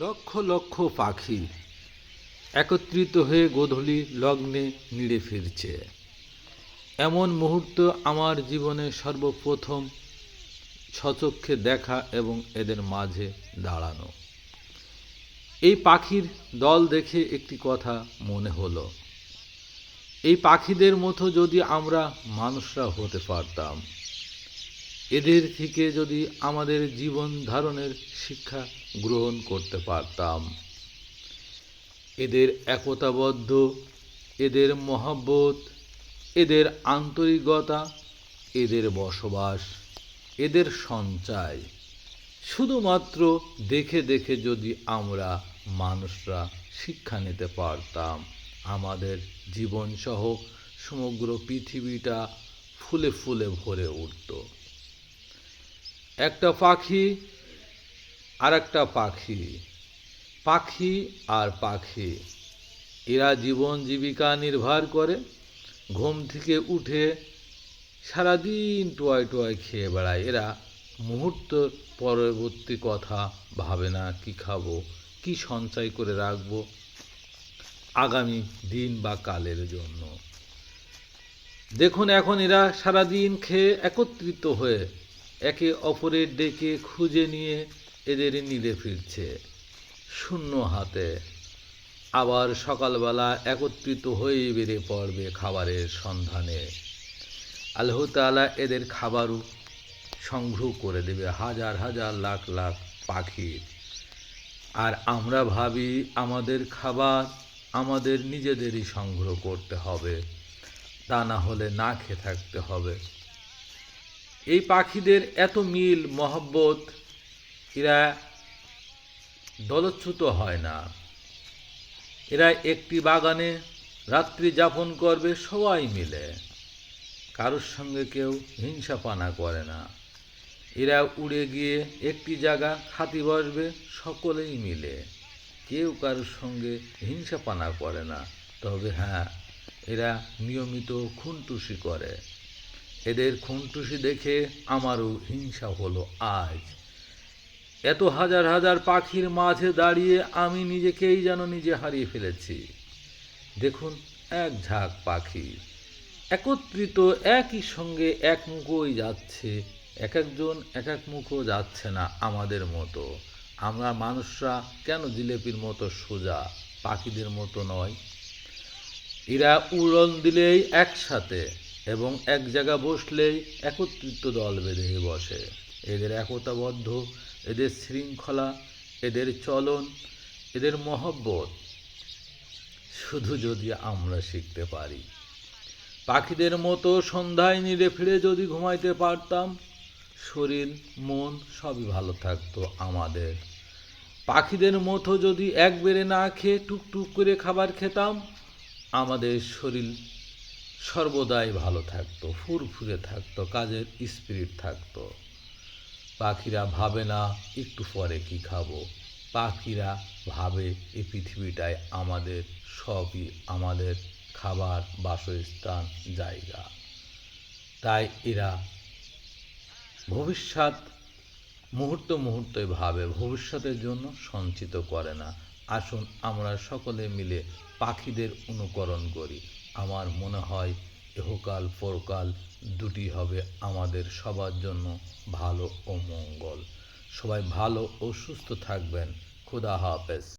লক্ষ লক্ষ পাখি একত্রিত হয়ে গোধূলি লগ্নে নিড়ে ফিরছে। এমন মুহূর্ত আমার জীবনে সর্বপ্রথম সচক্ষে দেখা এবং এদের মাঝে দাঁড়ানো। এই পাখির দল দেখে একটি কথা মনে হলো। এই পাখিদের মতো যদি আমরা মানুষরা হতে পারতাম এদের থেকে যদি আমাদের জীবন ধারণের শিক্ষা গ্রহণ করতে পারতাম। এদের একতাবদ্ধ, এদের মহাব্বত, এদের আন্তরিকতা, এদের বসবাস, এদের সঞ্চয়। শুধুমাত্র দেখে দেখে যদি আমরা মানুষরা শিক্ষা নিতে পারতাম, আমাদের জীবনসহ সমগ্র পৃথিবীটা ফুলে ফুলে ভরে উঠত। একটা পাখি আর একটা পাখি পাখি আর পাখি। এরা জীবন জীবিকা নির্ভর করে, ঘুম থেকে উঠে সারাদিন টোয়াই টোয়াই খেয়ে বেড়ায়। এরা মুহূর্ত পরবর্তী কথা ভাবে না, কি খাব, কি সঞ্চয় করে রাখব আগামী দিন বা কালের জন্য। দেখুন, এখন এরা সারাদিন খেয়ে একত্রিত হয়ে একে অপরের ডেকে খুঁজে নিয়ে এদের নিলে ফিরছে। শূন্য হাতে। আবার সকালবেলা একত্রিত হয়ে বেরিয়ে পড়বে খাবারের সন্ধানে। আল্লাহ তাআলা এদের খাবারও সংগ্রহ করে দেবে হাজার হাজার লাখ লাখ পাখির। আর আমরা ভাবি আমাদের খাবার আমাদের নিজেদেরই সংগ্রহ করতে হবে। তা না হলে না খেয়ে থাকতে হবে। এই পাখিদের এত মিল, মহব্বত, এরা দলচ্যুত হয় না। এরা একটি বাগানে রাত্রি যাপন করবে, সবাই মিলে। কারোর সঙ্গে কেউ হিংসা পানা করে না। এরা উড়ে গিয়ে একটি জায়গা খাতি বসবে, সকলেই মিলে। কেউ কারোর সঙ্গে হিংসা পানা করে না। তবে হ্যাঁ এরা নিয়মিত খুনটুসি করে। এদের খুনটুসি দেখে আমারও হিংসা হলো আজ। এত হাজার হাজার পাখির মাঝে দাঁড়িয়ে আমি নিজেকেই যেন নিজে হারিয়ে ফেলেছি। দেখুন, এক ঝাঁক পাখি। একত্রিত একই সঙ্গে এক মুখোই যাচ্ছে। এক একজন এক এক মুখও যাচ্ছে না আমাদের মতো। আমরা মানুষরা কেন জিলেপির মতো সোজা, পাখিদের মতো নয়? এরা উড়ন দিলেই একসাথে এবং এক জায়গা বসলেই একত্রিত দল বেঁধে বসে। এদের একতাবদ্ধ, এদের শৃঙ্খলা, এদের চলন, এদের মহব্বত। শুধু যদি আমরা শিখতে পারি। পাখিদের মতো সন্ধ্যায় নিড়ে ফিরে যদি ঘুমাইতে পারতাম, শরীর, মন সবই ভালো থাকতো আমাদের। পাখিদের মতো যদি এক বেড়ে না খেয়ে টুকটুক করে খাবার খেতাম, আমাদের শরীর সর্বদাই ভালো থাকতো, ফুরফুরে থাকতো, কাজের স্পিরিট থাকতো। পাখিরা ভাবে না, একটু পরে কি খাব? পাখিরা ভাবে এই পৃথিবীটায় আমাদের, সবই আমাদের খাবার, বাসস্থান, জায়গা। তাই এরা ভবিষ্যৎ মুহূর্ত মুহূর্তে ভাবে, ভবিষ্যতের জন্য সঞ্চিত করে না। আসুন আমরা সকলে মিলে পাখিদের অনুকরণ করি। আমার মনে হয় ইহকাল পরকাল দুটি হবে আমাদের সবার জন্য ভালো ও মঙ্গল। সবাই ভালো ও সুস্থ থাকবেন। খুদা হাফেজ।